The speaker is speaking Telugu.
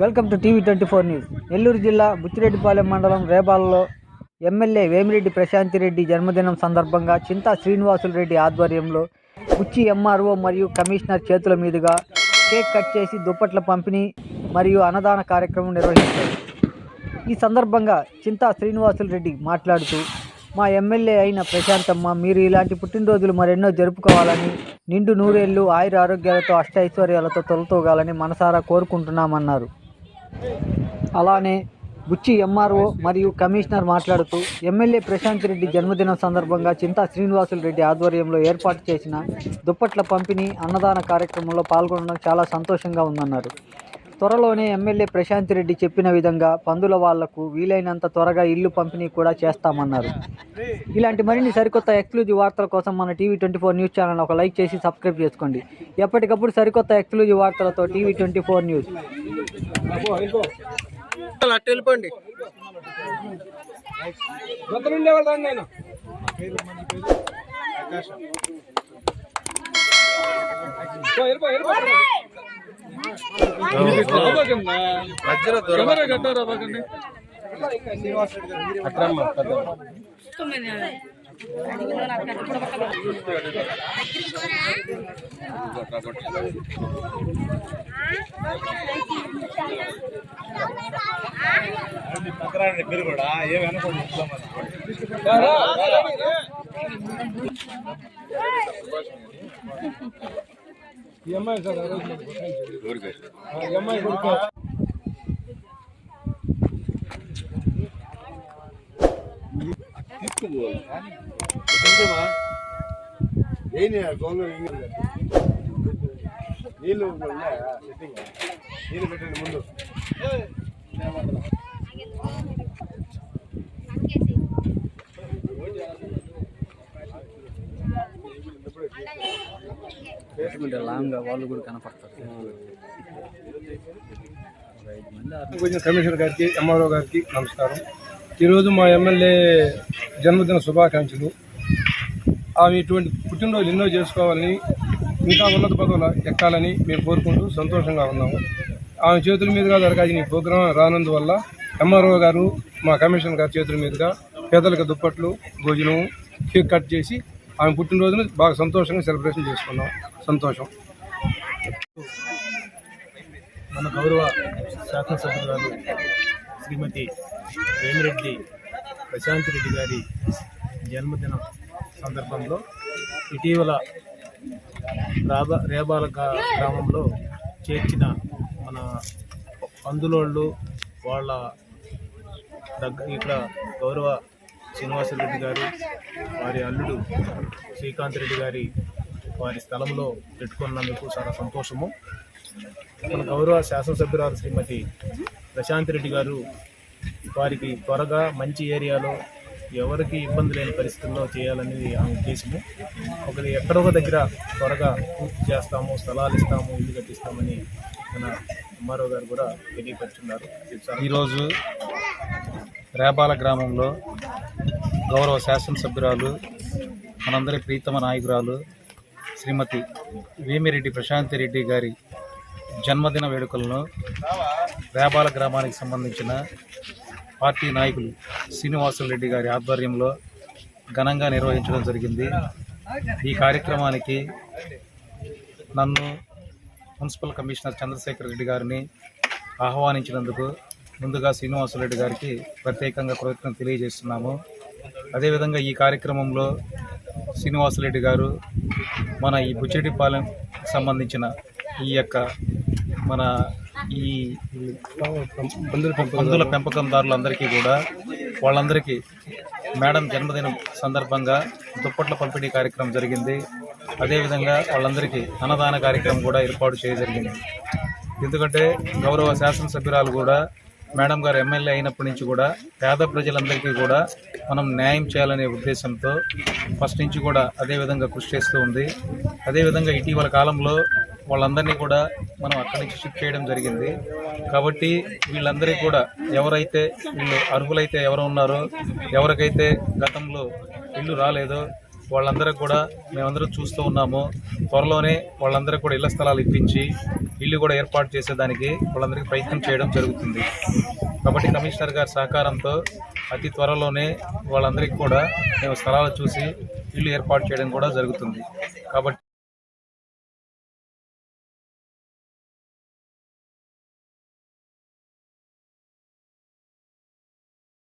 Welcome to TV twenty four news. Nellore జిల్లా బుచ్చిరెడ్డిపాలెం మండలం రేబాలలో ఎమ్మెల్యే వేమిరెడ్డి ప్రశాంతి రెడ్డి జన్మదినం సందర్భంగా చింతా శ్రీనివాసులు రెడ్డి ఆధ్వర్యంలో బుచ్చి ఎంఆర్ఓ మరియు కమిషనర్ చేతుల మీదుగా కేక్ కట్ చేసి దుప్పట్ల పంపిణీ మరియు అన్నదాన కార్యక్రమం నిర్వహించారు. ఈ సందర్భంగా చింతా శ్రీనివాసులు రెడ్డి మాట్లాడుతూ మా ఎమ్మెల్యే అయిన ప్రశాంతమ్మ మీరు ఇలాంటి పుట్టినరోజులు మరెన్నో జరుపుకోవాలని నిండు నూరేళ్ళు ఆయుర ఆరోగ్యాలతో అష్టైశ్వర్యాలతో తొలతూగాలని మనసారా కోరుకుంటున్నామన్నారు. అలానే బుచ్చి ఎంఆర్ఓ మరియు కమిషనర్ మాట్లాడుతూ ఎమ్మెల్యే ప్రశాంత్ రెడ్డి జన్మదినం సందర్భంగా చింతా శ్రీనివాసులు రెడ్డి ఆధ్వర్యంలో ఏర్పాటు చేసిన దుప్పట్ల పంపిణీ అన్నదాన కార్యక్రమంలో పాల్గొనడం చాలా సంతోషంగా ఉందన్నారు. త్వరలోనే ఎమ్మెల్యే ప్రశాంత్ రెడ్డి చెప్పిన విధంగా పందుల వాళ్ళకు వీలైనంత త్వరగా ఇల్లు పంపిణీ కూడా చేస్తామన్నారు. ఇలాంటి మరిన్ని సరికొత్త ఎక్స్క్లూజివ్ వార్తల కోసం మన TV twenty four news channel ఒక లైక్ చేసి సబ్స్క్రైబ్ చేసుకోండి. ఎప్పటికప్పుడు సరికొత్త ఎక్స్క్లూజివ్ వార్తలతో టీవీ ట్వంటీ ఫోర్ న్యూస్. అట్టు వెళ్ళిపోండి. ఉండేవాళ్ళు రండి నేను వెళ్ళిపో మీరు కూడా ఏమి అనుకోండి సార్ ఆ రోజు నాకు గుర్తించింది. ఆ, నీళ్ళు ఉన్నాయా? సెట్టింగ్ నీళ్ళు పెట్టండి ముందు. లాంగ్గా వాళ్ళు కూడా కనపడతారు. కొంచెం కమిషనర్ గారికి ఎంఆర్ఓ గారికి నమస్కారం. ఈరోజు మా ఎమ్మెల్యే జన్మదిన శుభాకాంక్షలు. ఆమె ఇటువంటి పుట్టినరోజు ఎన్నో చేసుకోవాలని ఇంకా ఉన్నత పదవులు ఎక్కాలని మేము కోరుకుంటూ సంతోషంగా ఉన్నాము. ఆమె చేతుల మీదుగా జరగాల్సిన ఈ ప్రోగ్రాం రానందువల్ల ఎంఆర్ఓ గారు మా కమిషనర్ గారి చేతుల మీదుగా పేదలకు దుప్పట్లు భోజనం కేక్ కట్ చేసి ఆమె పుట్టినరోజును బాగా సంతోషంగా సెలబ్రేషన్ చేసుకున్నాం. సంతోషం. మన గౌరవ శాసనసభ్యురాలు శ్రీమతి వేమిరెడ్డి ప్రశాంత్ రెడ్డి గారి జన్మదినం సందర్భంలో ఇటీవల రాబా రేబాల గ్రామంలో చేర్చిన మన పందులోళ్ళు వాళ్ళ దగ్గర ఇక్కడ గౌరవ శ్రీనివాసరెడ్డి గారు వారి అల్లుడు శ్రీకాంత్ రెడ్డి గారి వారి స్థలంలో పెట్టుకున్నందుకు చాలా సంతోషము. మన గౌరవ శాసనసభ్యురాలు శ్రీమతి ప్రశాంత్ రెడ్డి గారు వారికి త్వరగా మంచి ఏరియాలో ఎవరికి ఇబ్బంది లేని పరిస్థితుల్లో చేయాలనేది ఆ ఉద్దేశము. ఒకరి ఎక్కడో ఒక దగ్గర త్వరగా పూర్తి చేస్తాము స్థలాలు ఇస్తాము ఇల్లు కట్టిస్తామని మన ఎంఆర్ఓ గారు కూడా తెలియపరుచున్నారు. ఈరోజు రేబాల గ్రామంలో గౌరవ శాసనసభ్యురాలు మనందరి ప్రీతమ నాయకురాలు శ్రీమతి వేమిరెడ్డి ప్రశాంతి రెడ్డి గారి జన్మదిన వేడుకలను రేబాల గ్రామానికి సంబంధించిన పార్టీ నాయకులు శ్రీనివాసులు రెడ్డి గారి ఆధ్వర్యంలో ఘనంగా నిర్వహించడం జరిగింది. ఈ కార్యక్రమానికి నన్ను మున్సిపల్ కమిషనర్ చంద్రశేఖర్ రెడ్డి గారిని ఆహ్వానించినందుకు ముందుగా శ్రీనివాసరెడ్డి గారికి ప్రత్యేకంగా కృతజ్ఞతలు తెలియజేస్తున్నాము. అదేవిధంగా ఈ కార్యక్రమంలో శ్రీనివాసరెడ్డి గారు మన ఈ బుచ్చిరెడ్డిపాలెం సంబంధించిన ఈ యొక్క మన ఈ పందుల పెంపకందారులందరికీ కూడా వాళ్ళందరికీ మేడం జన్మదినం సందర్భంగా దుప్పట్ల పంపిణీ కార్యక్రమం జరిగింది. అదేవిధంగా వాళ్ళందరికీ అన్నదాన కార్యక్రమం కూడా ఏర్పాటు చేయజరిగింది ఎందుకంటే గౌరవ శాసనసభ్యురాలు కూడా మేడం గారు ఎమ్మెల్యే అయినప్పటి నుంచి కూడా పేద ప్రజలందరికీ కూడా మనం న్యాయం చేయాలనే ఉద్దేశంతో ఫస్ట్ నుంచి కూడా అదే విధంగా కృషి చేస్తూ ఉంది. అదేవిధంగా ఇటీవల కాలంలో వాళ్ళందరినీ కూడా మనం అక్కడి నుంచి షిఫ్ట్ చేయడం జరిగింది. కాబట్టి వీళ్ళందరికీ కూడా ఎవరైతే వీళ్ళు అర్హులైతే ఎవరు ఉన్నారో ఎవరికైతే గతంలో ఇల్లు రాలేదో వాళ్ళందరూ కూడా మేమందరూ చూస్తూ ఉన్నాము. త్వరలోనే వాళ్ళందరూ కూడా ఇళ్ళ స్థలాలు ఇప్పించి ఇల్లు కూడా ఏర్పాటు చేసేదానికి వాళ్ళందరికీ ప్రయత్నం చేయడం జరుగుతుంది. కాబట్టి కమిషనర్ గారి సహకారంతో అతి త్వరలోనే వాళ్ళందరికీ కూడా మేము స్థలాలు చూసి ఇల్లు ఏర్పాటు చేయడం కూడా జరుగుతుంది. కాబట్టి